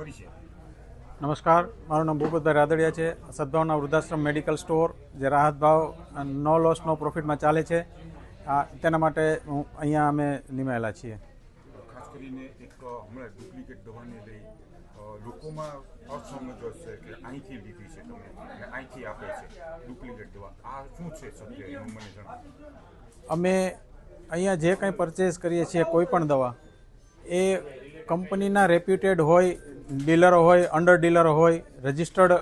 પરિચય નમસ્કાર મારું નામ ભૂપતભાઈ રાદડિયા છે. સદભાવના વૃદ્ધાશ્રમ મેડિકલ સ્ટોર જે રાહત ભાવ નો લોસ નો પ્રોફિટમાં ચાલે છે. આ તેના માટે હું અહીંયા અમે નિમાયેલા છીએ. ખાસ કરીને એક હમણાં ડુપ્લિકેટ દવાને લઈ લોકોમાં અસમજ છે કે અહીંથી લીધી છે તમે અહીંથી આપે છે ડુપ્લિકેટ દવા આ શું છે સત્ય મને જણાવો. અમે અહીંયા જે કંઈ પરચેસ કરીએ છીએ કોઈ પણ દવા એ કંપનીના રેપ્યુટેડ હોય ડીલરો હોય, અંડર ડીલરો હોય, રજિસ્ટર્ડ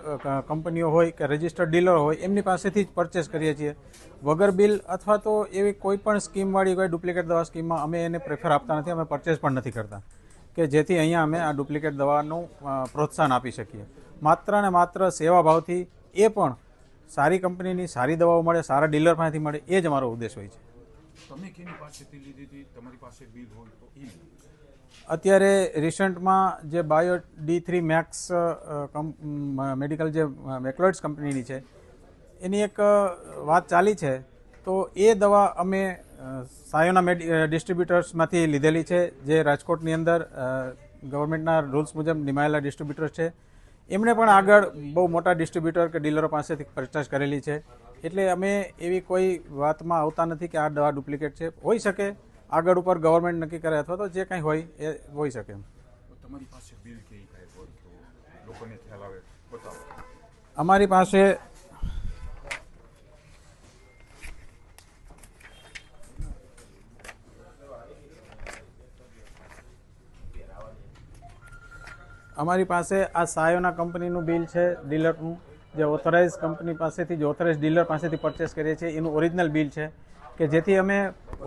કંપનીઓ હોય કે રજિસ્ટર્ડ ડીલરો હોય, એમની પાસેથી જ પરચેસ કરીએ છીએ. વગર બિલ અથવા તો એવી કોઈ પણ સ્કીમવાળી, કોઈ ડુપ્લિકેટ દવા સ્કીમમાં અમે એને પ્રેફર આપતા નથી, અમે પરચેસ પણ નથી કરતા. કે જેથી અહીંયા અમે આ ડુપ્લિકેટ દવાનું પ્રોત્સાહન આપી શકીએ. માત્ર ને માત્ર સેવા ભાવથી એ પણ સારી કંપનીની સારી દવાઓ મળે, સારા ડીલર પાસેથી મળે, એ જ અમારો ઉદ્દેશ હોય છે. તમે કેની પાસેથી લીધી હતી? તમારી પાસે બિલ હોય તો એ. અત્યારે રિસન્ટમાં જે bio D three max medical જે મેક્લોઇડ્સ કંપનીની છે, એની એક વાત ચાલી છે, તો એ દવા અમે સાયોના મેડિ ડિસ્ટ્રીબ્યુટર્સમાંથી લીધેલી છે, જે રાજકોટની અંદર ગવર્મેન્ટના રૂલ્સ મુજબ નિમાયેલા ડિસ્ટ્રીબ્યુટર્સ છે. એમણે પણ આગળ બહુ મોટા ડિસ્ટ્રીબ્યુટર કે ડીલરો પાસેથી પરચેસ કરેલી છે. એટલે અમે એવી કોઈ વાતમાં આવતા નથી કે આ દવા ડુપ્લિકેટ છે. હોઈ શકે આગળ ઉપર ગવર્મેન્ટ નક્કી કરે અથવા તો જે કંઈ હોય એ હોઈ શકે તમારી પાસે બિલ લોકોને ખ્યાલ આવે બતાવો. અમારી પાસે અમારી પાસે આ સાયોના કંપનીનું બિલ છે ડીલરનું. જે ઓથોરાઇઝ કંપની પાસેથી, જે ઓથોરાઇઝ ડીલર પાસેથી પરચેસ કરીએ છીએ, એનું ઓરિજિનલ બિલ છે કે જેથી અમે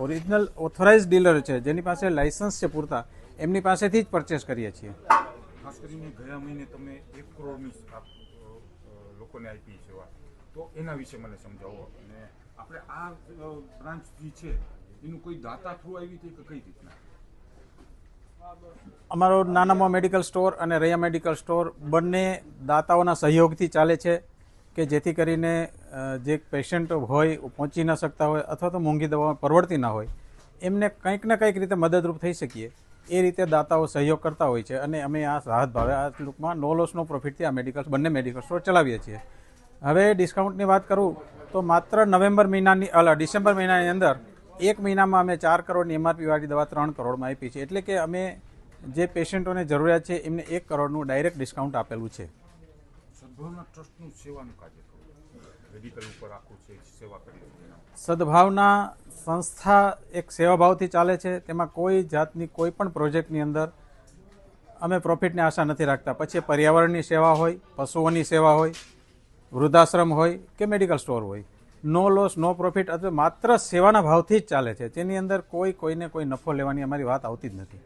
ઓરિજિનલ ઓથોરાઇઝ ડીલર છે, જેની પાસે લાઇસન્સ છે પૂરતા, એમની પાસેથી જ પરચેસ કરીએ છીએ. ખાસ કરીને ગયા મહિને તમે એક કરોડની લોકોને આપી સેવા તો એના વિશે મને સમજાવો અને આપણે આ બ્રાન્ચ જે છે, એનું કોઈ દાતા થ્રુ આવી હતી કે કઈ રીતના? અમારો નાનામાં મેડિકલ સ્ટોર અને રૈયા મેડિકલ સ્ટોર બંને દાતાઓના સહયોગથી ચાલે છે કે જેથી કરીને જે પેશન્ટ હોય પહોંચી ન શકતા હોય અથવા તો મોંઘી દવાઓ પરવડતી ના હોય, એમને કંઈક ને કંઈક રીતે મદદરૂપ થઈ શકીએ. એ રીતે દાતાઓ સહયોગ કરતા હોય છે અને અમે આ રાહત ભાવે, આ ટૂંકમાં નો લોસનો પ્રોફિટથી આ મેડિકલ બંને મેડિકલ સ્ટોર ચલાવીએ છીએ. હવે ડિસ્કાઉન્ટની વાત કરું તો માત્ર નવેમ્બર મહિનાની, અલા, ડિસેમ્બર મહિનાની અંદર એક મહિનામાં અમે ચાર કરોડની એમઆરપીવાળી દવા ત્રણ કરોડમાં આપી છે. એટલે કે અમે જે પેશન્ટોને જરૂરિયાત છે એમને એક કરોડનું ડાયરેક્ટ ડિસ્કાઉન્ટ આપેલું છે. સદભાવના સંસ્થા એક સેવાભાવથી ચાલે છે. તેમાં કોઈ જાતની કોઈ પણ પ્રોજેક્ટની અંદર અમે પ્રોફિટની આશા નથી રાખતા. પછી પર્યાવરણની સેવા હોય પશુઓની સેવા હોય વૃદ્ધાશ્રમ હોય કે મેડિકલ સ્ટોર હોય. નો લોસ નો પ્રોફિટ અથવા માત્ર સેવાના ભાવથી જ ચાલે છે. તેની અંદર કોઈ કોઈને કોઈ નફો લેવાની અમારી વાત આવતી જ નથી.